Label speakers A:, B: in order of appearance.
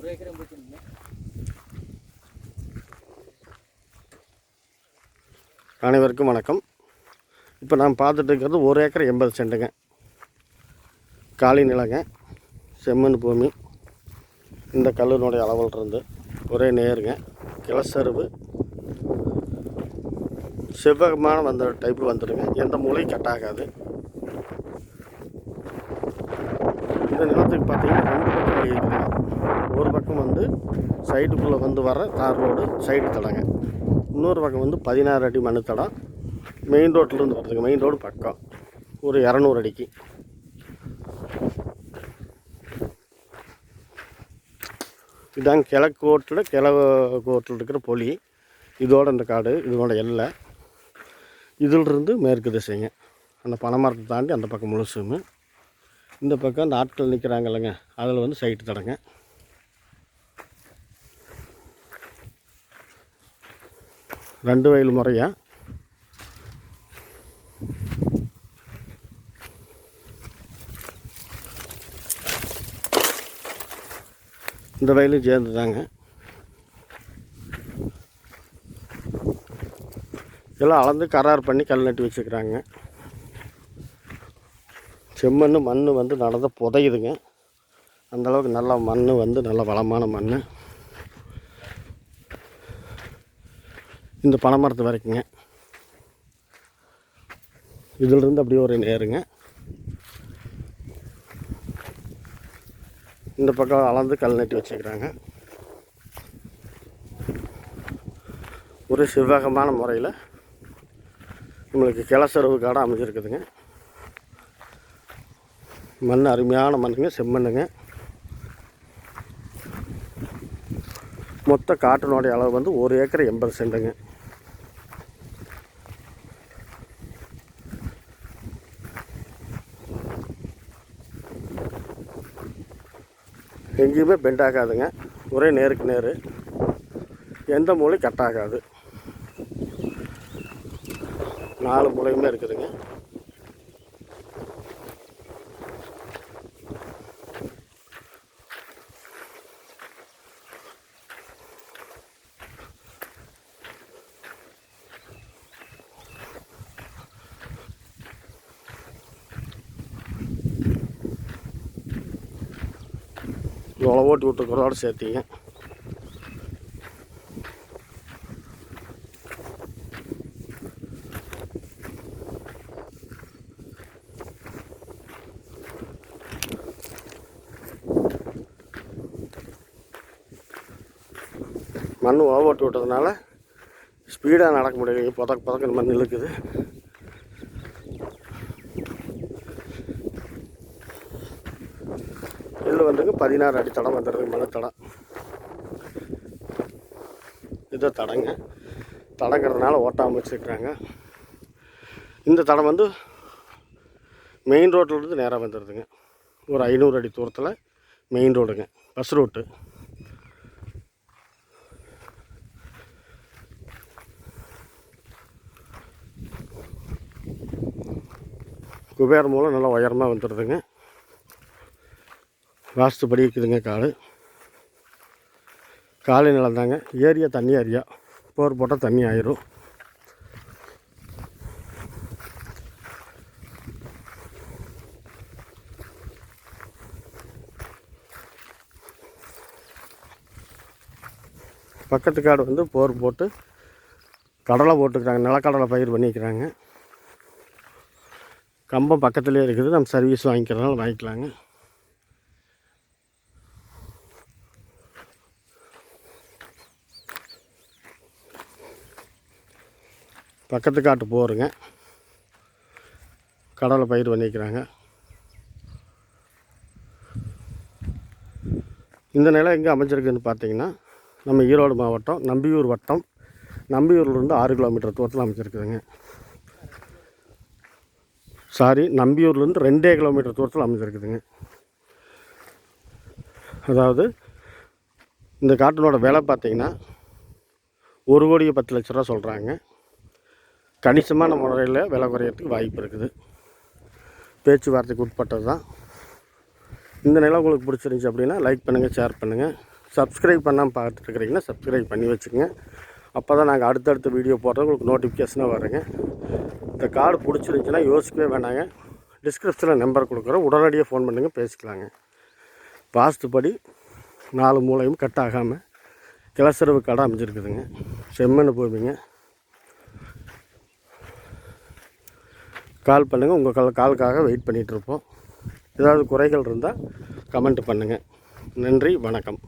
A: ஒரு ஏக்கரை போட்டுருங்க அனைவருக்கும் வணக்கம். இப்போ நான் பார்த்துட்டு இருக்கிறது ஒரு ஏக்கர் எண்பது சென்ட்டுங்க காளி நிலங்க செம்மண் பூமி இந்த கல்லினுடைய அளவில் இருந்து ஒரே நேருங்க. கிளசருவு செவ்வகமான வந்த டைப்பு வந்துடுங்க. எந்த மூலையும் கட் ஆகாது. இந்த நிலத்துக்கு பார்த்தீங்கன்னா ரெண்டு பக்கம் சைடுக்குள்ளே வந்து வர தார் ரோடு சைடு தடங்க. இன்னொரு பக்கம் வந்து பதினாறு அடி மண் தடம் மெயின் ரோட்லேருந்து வருதுங்க மெயின் ரோடு பக்கம். ஒரு இரநூறு அடிக்கு. இதாங்க கிழக்கு கோட்டில் கிழக்கு கோட்டில் இருக்கிற பொலி. இதோட இந்த காடு இதோட எல்லை. இதிலிருந்து மேற்கு திசைங்க. அந்த பனைமரத்தை தாண்டி அந்த பக்கம் முழுசுமே இந்த பக்கம் அந்த ஆட்கள் நிற்கிறாங்கல்லங்க அதில் வந்து சைட்டு தடங்க. ரெண்டு வயல் முறையா. இந்த வயலும் சேர்ந்து தாங்க எல்லாம் அளந்து கரார் பண்ணி கல் நட்டி வச்சுக்கிறாங்க செம்மண் மண் வந்து நடந்து புதையுதுங்க. அந்தளவுக்கு நல்ல மண் வந்து நல்ல வளமான மண் இந்த பனைமரத்து வரைக்குங்க. இதிலிருந்து அப்படியே ஒரு நேருங்க. இந்த பக்கம் அளந்து கல் நட்டி வச்சுக்கிறாங்க. ஒரு செவ்வகமான முறையில் நம்மளுக்கு கிளசரவு காடாக அமைஞ்சிருக்குதுங்க. மண் அருமையான மண்ணுங்க செம்மண்ணுங்க. மொத்த காட்டினுடைய அளவு வந்து ஒரு ஏக்கர் எண்பது சென்ட்டுங்க எங்கேயுமே பெண்ட் ஆகாதுங்க. ஒரே நேருக்கு நேர். எந்த மூலையும் கட் ஆகாது. நாலு மூளையுமே இருக்குதுங்க. இவ்வளோ ஓட்டி விட்டுருக்கிறதோட சேர்த்திங்க. மண் உழவு ஓட்டி விட்டதுனால ஸ்பீடாக நடக்க முடியலைங்க. புதக்கு புதக்கு மண் இழுக்குது. இதில் வந்துங்க பதினாறு அடி தடம் வந்துடுது மலைத்தடம் தடம். தடங்க. தடங்கிறதுனால ஓட்டாமல் வச்சுருக்குறாங்க இந்த தடம் வந்து மெயின் ரோட்டிலிருந்து நேராக வந்துடுதுங்க ஒரு ஐநூறு அடி தூரத்தில் மெயின் ரோடுங்க பஸ் ரோட்டு குபேர் மூலம் நல்லா உயரமாக வந்துடுதுங்க வாஸ்துபடி இருக்குதுங்க காடு. காலை நிலம் தாங்க. ஏரியா தண்ணி ஏரியா. போர் போட்டால் தண்ணி ஆயிரும். பக்கத்து காடு வந்து போர் போட்டு கடலை போட்டுக்கிறாங்க. நிலக்கடலை பயிர் பண்ணிக்கிறாங்க கம்பம் பக்கத்துலேயே இருக்குது. நம்ம சர்வீஸ் வாங்கிக்கிறதுனால வாங்கிக்கலாங்க. பக்கத்து காட்டு போருங்க. கடலை பயிர் பண்ணிக்கிறாங்க. இந்த நிலம் எங்கே அமைஞ்சிருக்குன்னு பார்த்தீங்கன்னா நம்ம ஈரோடு மாவட்டம் நம்பியூர் வட்டம். நம்பியூர்லேருந்து ஆறு கிலோமீட்டர் தூரத்தில் அமைஞ்சிருக்குதுங்க. சாரி நம்பியூர்லேருந்து ரெண்டே கிலோமீட்டர் தூரத்தில் அமைஞ்சிருக்குதுங்க. அதாவது இந்த காட்டினோட விலை பார்த்திங்கன்னா ஒரு கோடியே பத்து லட்ச ரூபா சொல்கிறாங்க கணிசமான முறையில் விலை குறையிறதுக்கு வாய்ப்பு இருக்குது. பேச்சுவார்த்தைக்கு உட்பட்டது தான். இந்த நிலம் உங்களுக்கு பிடிச்சிருந்துச்சி அப்படின்னா லைக் பண்ணுங்கள் ஷேர் பண்ணுங்கள் சப்ஸ்கிரைப் பண்ணாமல் பார்த்துட்ருக்குறீங்கன்னா சப்ஸ்கிரைப் பண்ணி வச்சுக்கோங்க. அப்போ தான் நாங்கள் அடுத்தடுத்த வீடியோ போடுறது உங்களுக்கு நோட்டிஃபிகேஷனாக வருங்க. இந்த கார்டு பிடிச்சிருந்துச்சின்னா யோசிக்கவே வேணாங்க. டிஸ்கிரிப்ஷனில் நம்பர் கொடுக்குறோம் உடனடியாக ஃபோன் பண்ணுங்கள் பேசிக்கலாங்க. வாஸ்துப்படி நாலு மூலையும் கட் ஆகாமல் கிளசரவு கடை அமைஞ்சிருக்குதுங்க. செம்மண்ணு பூமிங்க கால் பண்ணுங்கள் உங்கள் கால் காலுக்காக வெயிட் பண்ணிகிட்ருப்போம் ஏதாவது குறைகள் இருந்தால் கமெண்ட் பண்ணுங்கள் நன்றி வணக்கம்.